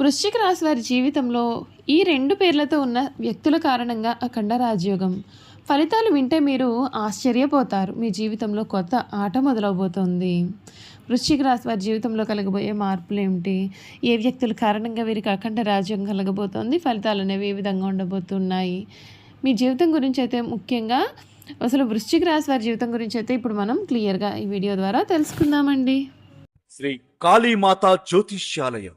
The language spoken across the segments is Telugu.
వృశ్చిక రాశి వారి జీవితంలో ఈ రెండు పేర్లతో ఉన్న వ్యక్తుల కారణంగా అఖండ రాజయోగం. ఫలితాలు వింటే మీరు ఆశ్చర్యపోతారు. మీ జీవితంలో కొత్త ఆట మొదలవబోతోంది. వృశ్చిక రాశి వారి జీవితంలో కలగబోయే మార్పులు ఏమిటి? ఏ వ్యక్తుల కారణంగా వీరికి అఖండ రాజ్యం కలగబోతోంది? ఫలితాలు అనేవి ఏ విధంగా ఉండబోతున్నాయి? మీ జీవితం గురించి అయితే ముఖ్యంగా అసలు వృశ్చిక రాశి వారి జీవితం గురించి అయితే ఇప్పుడు మనం క్లియర్గా ఈ వీడియో ద్వారా తెలుసుకుందామండి. శ్రీ కాళీమాత జ్యోతిష్యాలయం.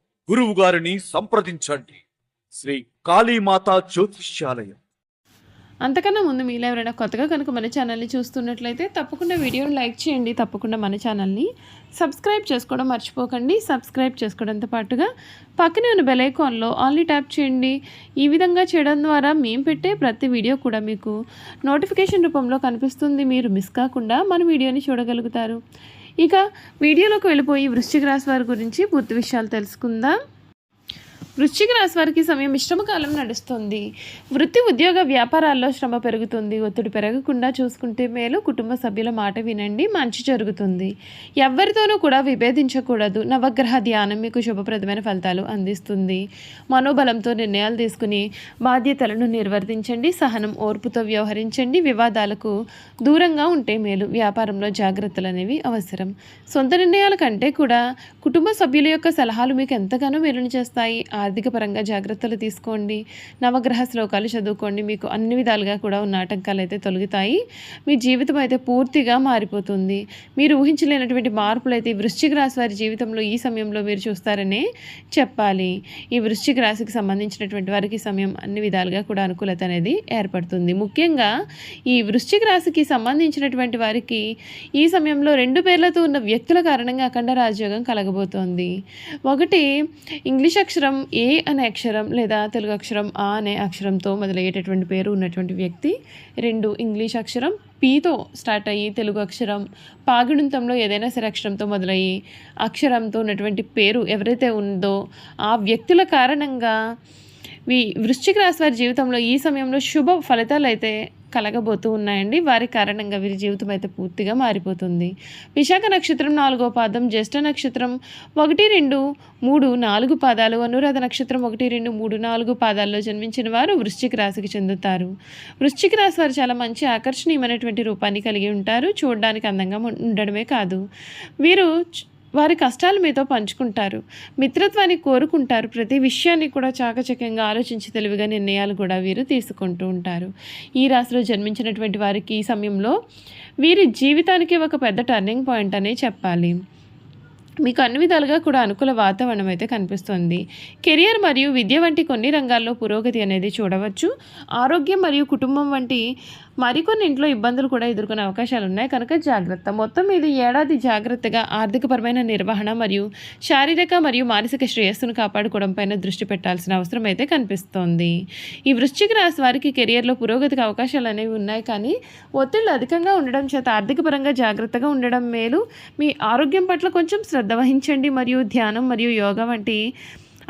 గురువు గారిని సంప్రదించండి. శ్రీ కాళీమాత జ్యోతిష్యాలయం. అంతకన్నా ముందు మీలో ఎవరైనా కొత్తగా కనుక మన ఛానల్ని చూస్తున్నట్లయితే తప్పకుండా వీడియోని లైక్ చేయండి తప్పకుండా మన ఛానల్ని సబ్స్క్రైబ్ చేసుకోవడం మర్చిపోకండి. సబ్స్క్రైబ్ చేసుకోవడంతో పాటుగా పక్కనే ఉన్న బెల్ ఐకాన్లో ఆన్లీ ట్యాప్ చేయండి. ఈ విధంగా చేయడం ద్వారా మేము పెట్టే ప్రతి వీడియో కూడా మీకు నోటిఫికేషన్ రూపంలో కనిపిస్తుంది. మీరు మిస్ కాకుండా మన వీడియోని చూడగలుగుతారు. ఇక వీడియోలోకి వెళ్ళిపోయి వృశ్చిక రాశి వారి గురించి పూర్తి విషయాలు తెలుసుకుందాం. వృశ్చిక రాశి వారికి సమయం మిశ్రమ కాలం నడుస్తుంది. వృత్తి ఉద్యోగ వ్యాపారాల్లో శ్రమ పెరుగుతుంది. ఒత్తిడి పెరగకుండా చూసుకుంటే మేలు. కుటుంబ సభ్యుల మాట వినండి. మంచి జరుగుతుంది. ఎవరితోనూ కూడా విభేదించకూడదు. నవగ్రహ ధ్యానం మీకు శుభప్రదమైన ఫలితాలు అందిస్తుంది. మనోబలంతో నిర్ణయాలు తీసుకుని బాధ్యతలను నిర్వర్తించండి. సహనం ఓర్పుతో వ్యవహరించండి. వివాదాలకు దూరంగా ఉంటే మేలు. వ్యాపారంలో జాగ్రత్తలు అనేవి అవసరం. సొంత నిర్ణయాల కంటే కూడా కుటుంబ సభ్యుల యొక్క సలహాలు మీకు ఎంతగానో మేలుని చేస్తాయి. ఆర్థిక పరంగా జాగ్రత్తలు తీసుకోండి. నవగ్రహ శ్లోకాలు చదువుకోండి. మీకు అన్ని విధాలుగా కూడా ఉన్న ఆటంకాలు అయితే తొలగుతాయి. మీ జీవితం అయితే పూర్తిగా మారిపోతుంది. మీరు ఊహించలేనటువంటి మార్పులు అయితే వృశ్చిక రాశి వారి జీవితంలో ఈ సమయంలో మీరు చూస్తారనే చెప్పాలి. ఈ వృశ్చిక రాశికి సంబంధించినటువంటి వారికి సమయం అన్ని విధాలుగా కూడా అనుకూలత అనేది ఏర్పడుతుంది. ముఖ్యంగా ఈ వృశ్చిక రాశికి సంబంధించినటువంటి వారికి ఈ సమయంలో రెండు పేర్లతో ఉన్న వ్యక్తుల కారణంగా అఖండ రాజయోగం కలగబోతోంది. ఒకటి ఇంగ్లీష్ అక్షరం ఏ అనే అక్షరం లేదా తెలుగు అక్షరం ఆ అనే అక్షరంతో మొదలయ్యేటటువంటి పేరు ఉన్నటువంటి వ్యక్తి రెండు ఇంగ్లీష్ అక్షరం పీతో స్టార్ట్ అయ్యి తెలుగు అక్షరం పాగిడుంతంలో ఏదైనా సరే అక్షరంతో మొదలయ్యి అక్షరంతో ఉన్నటువంటి పేరు ఎవరైతే ఉందో ఆ వ్యక్తుల కారణంగా వి వృశ్చిక రాశి వారి జీవితంలో ఈ సమయంలో శుభ ఫలితాలు అయితే కలగబోతూ ఉన్నాయండి. వారి కారణంగా వీరి జీవితం అయితే పూర్తిగా మారిపోతుంది. విశాఖ నక్షత్రం నాలుగో పాదం జ్యేష్ఠ నక్షత్రం ఒకటి రెండు మూడు నాలుగు పాదాలు అనురాధ నక్షత్రం ఒకటి రెండు మూడు నాలుగు పాదాల్లో జన్మించిన వారు వృశ్చిక రాశికి చెందుతారు. వృశ్చిక రాశి వారు చాలా మంచి ఆకర్షణీయమైనటువంటి రూపాన్ని కలిగి ఉంటారు. చూడడానికి అందంగా ఉండడమే కాదు. వీరు వారి కష్టాలు మీతో పంచుకుంటారు. మిత్రత్వాన్ని కోరుకుంటారు. ప్రతి విషయాన్ని కూడా చాకచక్యంగా ఆలోచించి తెలివిగా నిర్ణయాలు కూడా వీరు తీసుకుంటూ ఉంటారు. ఈ రాశిలో జన్మించినటువంటి వారికి ఈ సమయంలో వీరి జీవితానికి ఒక పెద్ద టర్నింగ్ పాయింట్ అనే చెప్పాలి. మీకు అన్ని విధాలుగా కూడా అనుకూల వాతావరణం అయితే కనిపిస్తుంది. కెరియర్ మరియు విద్య వంటి కొన్ని రంగాల్లో పురోగతి అనేది చూడవచ్చు. ఆరోగ్యం మరియు కుటుంబం వంటి మరికొన్ని ఇంట్లో ఇబ్బందులు కూడా ఎదుర్కొనే అవకాశాలు ఉన్నాయి. కనుక జాగ్రత్త. మొత్తం మీద ఏడాది జాగ్రత్తగా ఆర్థికపరమైన నిర్వహణ మరియు శారీరక మరియు మానసిక శ్రేయస్సును కాపాడుకోవడం పైన దృష్టి పెట్టాల్సిన అవసరం అయితే కనిపిస్తోంది. ఈ వృశ్చిక రాశి వారికి కెరియర్లో పురోగతికి అవకాశాలు అనేవి ఉన్నాయి. కానీ ఒత్తిళ్ళు అధికంగా ఉండడం చేత ఆర్థిక పరంగా జాగ్రత్తగా ఉండడం మేలు. మీ ఆరోగ్యం పట్ల కొంచెం శ్రద్ధ వహించండి మరియు ధ్యానం మరియు యోగా వంటి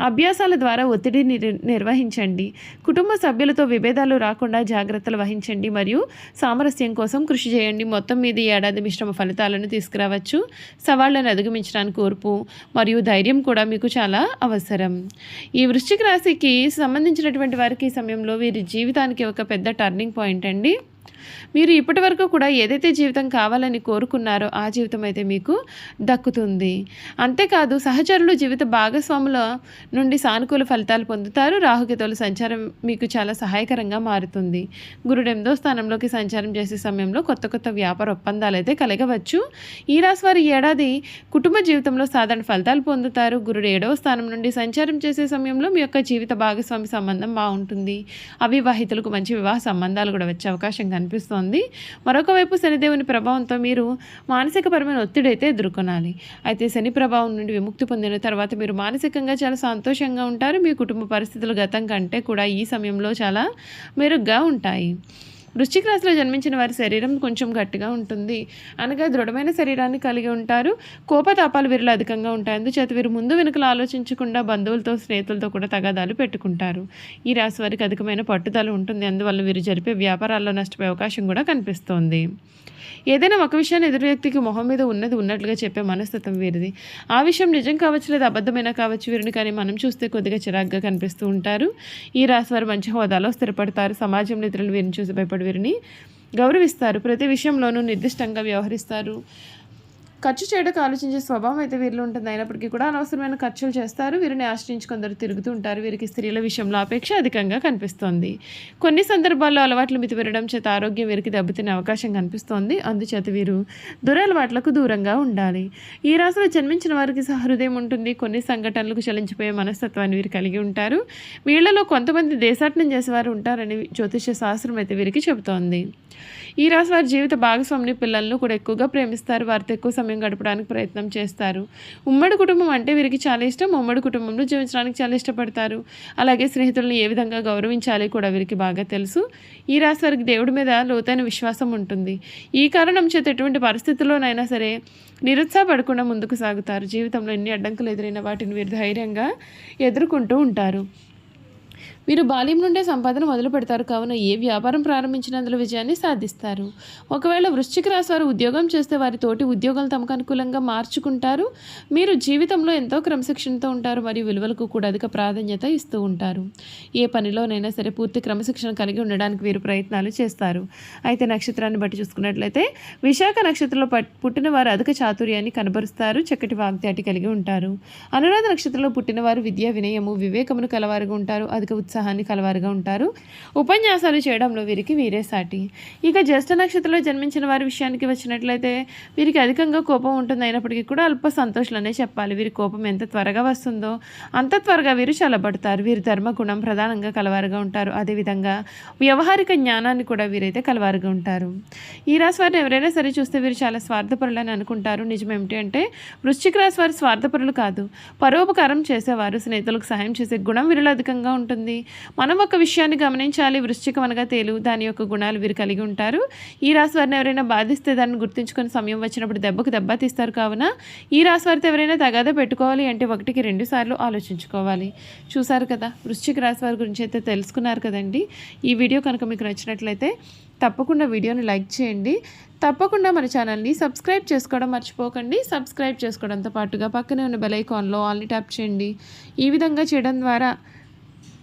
అభ్యాసాల ద్వారా ఒత్తిడిని నిర్వహించండి. కుటుంబ సభ్యులతో విభేదాలు రాకుండా జాగ్రత్తలు వహించండి మరియు సామరస్యం కోసం కృషి చేయండి. మొత్తం మీద ఈ ఏడాది మిశ్రమ ఫలితాలను తీసుకురావచ్చు. సవాళ్ళను అధిగమించడానికి ఓర్పు మరియు ధైర్యం కూడా మీకు చాలా అవసరం. ఈ వృశ్చిక రాశికి సంబంధించినటువంటి వారికి ఈ సమయంలో వీరి జీవితానికి ఒక పెద్ద టర్నింగ్ పాయింట్ అండి. మీరు ఇప్పటి వరకు కూడా ఏదైతే జీవితం కావాలని కోరుకున్నారో ఆ జీవితం అయితే మీకు దక్కుతుంది. అంతేకాదు సహచరులు జీవిత భాగస్వాముల నుండి సానుకూల ఫలితాలు పొందుతారు. రాహుకేతువుల సంచారం మీకు చాలా సహాయకరంగా మారుతుంది. గురుడు ఎనిమిదో స్థానంలోకి సంచారం చేసే సమయంలో కొత్త కొత్త వ్యాపార ఒప్పందాలు అయితే కలగవచ్చు. ఈ రాశి వారి ఏడాది కుటుంబ జీవితంలో సాధారణ ఫలితాలు పొందుతారు. గురుడు ఏడవ స్థానం నుండి సంచారం చేసే సమయంలో మీ యొక్క జీవిత భాగస్వామి సంబంధం బాగుంటుంది. అవివాహితులకు మంచి వివాహ సంబంధాలు కూడా వచ్చే అవకాశం కనిపిస్తోంది. మరొక వైపు శనిదేవుని ప్రభావంతో మీరు మానసికపరమైన ఒత్తిడి అయితే ఎదుర్కొనాలి. అయితే శని ప్రభావం నుండి విముక్తి పొందిన తర్వాత మీరు మానసికంగా చాలా సంతోషంగా ఉంటారు. మీ కుటుంబ పరిస్థితులు గతం కంటే కూడా ఈ సమయంలో చాలా మెరుగ్గా ఉంటాయి. వృశ్చిక రాశిలో జన్మించిన వారి శరీరం కొంచెం గట్టిగా ఉంటుంది. అనగా దృఢమైన శరీరాన్ని కలిగి ఉంటారు. కోపతాపాలు వీరిలో అధికంగా ఉంటాయి. అందుచేత వీరు ముందు వెనుకలు ఆలోచించకుండా బంధువులతో స్నేహితులతో కూడా తగాదాలు పెట్టుకుంటారు. ఈ రాశి వారికి అధికమైన పట్టుదల ఉంటుంది. అందువల్ల వీరు జరిపే వ్యాపారాల్లో నష్టపోయే అవకాశం కూడా కనిపిస్తోంది. ఏదైనా ఒక విషయాన్ని ఎదురు వ్యక్తికి మొహం మీద ఉన్నది ఉన్నట్లుగా చెప్పే మనస్తత్వం వీరిది. ఆ విషయం నిజం కావచ్చు లేదా అబద్ధమైనా కావచ్చు వీరిని కానీ మనం చూస్తే కొద్దిగా చిరాగ్గా కనిపిస్తూ ఉంటారు. ఈ రాశి వారు మంచి హోదాలో స్థిరపడతారు. సమాజంలో ఇతరులు వీరిని చూసి భయపడి వీరిని గౌరవిస్తారు. ప్రతి విషయంలోనూ నిర్దిష్టంగా వ్యవహరిస్తారు. ఖర్చు చేయడానికి ఆలోచించే స్వభావం అయితే వీరిలో ఉంటుంది. అయినప్పటికీ కూడా అనవసరమైన ఖర్చులు చేస్తారు. వీరిని ఆశ్రయించి కొందరు తిరుగుతూ ఉంటారు. వీరికి స్త్రీల విషయంలో అపేక్ష అధికంగా కనిపిస్తోంది. కొన్ని సందర్భాల్లో అలవాట్లు మితిపెరడం చేత ఆరోగ్యం వీరికి దెబ్బతినే అవకాశం కనిపిస్తోంది. అందుచేత వీరు దురలవాట్లకు దూరంగా ఉండాలి. ఈ రాశిలో జన్మించిన వారికి సహృదయం ఉంటుంది. కొన్ని సంఘటనలకు చలించిపోయే మనస్తత్వాన్ని వీరు కలిగి ఉంటారు. వీళ్ళలో కొంతమంది దేశాటనం చేసేవారు ఉంటారని జ్యోతిష శాస్త్రం అయితే వీరికి చెబుతోంది. ఈ రాశి వారి జీవిత భాగస్వామిని పిల్లలను కూడా ఎక్కువగా ప్రేమిస్తారు. వారితో ఎక్కువ సమయం గడపడానికి ప్రయత్నం చేస్తారు. ఉమ్మడి కుటుంబం అంటే వీరికి చాలా ఇష్టం. ఉమ్మడి కుటుంబంలో జీవించడానికి చాలా ఇష్టపడతారు. అలాగే స్నేహితులను ఏ విధంగా గౌరవించాలి కూడా వీరికి బాగా తెలుసు. ఈ రాశి వారికి దేవుడి మీద లోతైన విశ్వాసం ఉంటుంది. ఈ కారణం చేత ఎటువంటి పరిస్థితుల్లోనైనా సరే నిరుత్సాహపడకుండా ముందుకు సాగుతారు. జీవితంలో ఎన్ని అడ్డంకులు ఎదురైన వాటిని వీరు ధైర్యంగా ఎదుర్కొంటూ ఉంటారు. వీరు బాల్యం నుండే సంపాదన మొదలు పెడతారు. కావున ఏ వ్యాపారం ప్రారంభించినందులో విజయాన్ని సాధిస్తారు. ఒకవేళ వృశ్చిక రాశి వారు ఉద్యోగం చేస్తే వారి తోటి ఉద్యోగాలు తమకు అనుకూలంగా మార్చుకుంటారు. మీరు జీవితంలో ఎంతో క్రమశిక్షణతో ఉంటారు. మరియు విలువలకు కూడా అధిక ప్రాధాన్యత ఇస్తూ ఉంటారు. ఏ పనిలోనైనా సరే పూర్తి క్రమశిక్షణ కలిగి ఉండడానికి వీరు ప్రయత్నాలు చేస్తారు. అయితే నక్షత్రాన్ని బట్టి చూసుకున్నట్లయితే విశాఖ నక్షత్రంలో పట్- పుట్టిన వారు అధిక చాతుర్యాన్ని కనబరుస్తారు. చక్కటి వాగ్దాటి కలిగి ఉంటారు. అనురాధ నక్షత్రంలో పుట్టిన వారు విద్యా వినయము వివేకమును కలవారుగా ఉంటారు. అధిక ఉత్సాహాన్ని కలవారుగా ఉంటారు. ఉపన్యాసాలు చేయడంలో వీరికి వీరే సాటి. ఇక జ్యేష్ఠ నక్షత్రంలో జన్మించిన వారి విషయానికి వచ్చినట్లయితే వీరికి అధికంగా కోపం ఉంటుంది అయినప్పటికీ కూడా అల్ప సంతోషాలనే చెప్పాలి. వీరి కోపం ఎంత త్వరగా వస్తుందో అంత త్వరగా వీరు చల్లబడతారు. వీరి ధర్మగుణం ప్రధానంగా కలవారుగా ఉంటారు. అదేవిధంగా వ్యవహారిక జ్ఞానాన్ని కూడా వీరైతే కలవారుగా ఉంటారు. ఈ రాశి వారిని ఎవరైనా సరే చూస్తే వీరు చాలా స్వార్థపరులని అనుకుంటారు. నిజం ఏమిటి అంటే వృశ్చిక రాశి వారు స్వార్థపరులు కాదు. పరోపకారం చేసేవారు స్నేహితులకు సహాయం చేసే గుణం వీరిలో అధికంగా ఉంటుంది. మనం ఒక విషయాన్ని గమనించాలి వృశ్చికం అనగా తేలు దాని యొక్క గుణాలు వీరు కలిగి ఉంటారు. ఈ రాశి వారిని ఎవరైనా బాధిస్తే దాన్ని గుర్తుంచుకొని సమయం వచ్చినప్పుడు దెబ్బకు దెబ్బ తీస్తారు కావున ఈ రాశి వారితో ఎవరైనా తగాదా పెట్టుకోవాలి అంటే ఒకటికి రెండు సార్లు ఆలోచించుకోవాలి. చూసారు కదా వృశ్చిక రాశి వారి గురించి అయితే తెలుసుకున్నారు కదండి. ఈ వీడియో కనుక మీకు నచ్చినట్లయితే తప్పకుండా వీడియోని లైక్ చేయండి. తప్పకుండా మన ఛానల్ని సబ్స్క్రైబ్ చేసుకోవడం మర్చిపోకండి. సబ్స్క్రైబ్ చేసుకోవడంతో పాటుగా పక్కనే ఉన్న బెల్ ఐకాన్లో ఆల్ని ట్యాప్ చేయండి. ఈ విధంగా చేయడం ద్వారా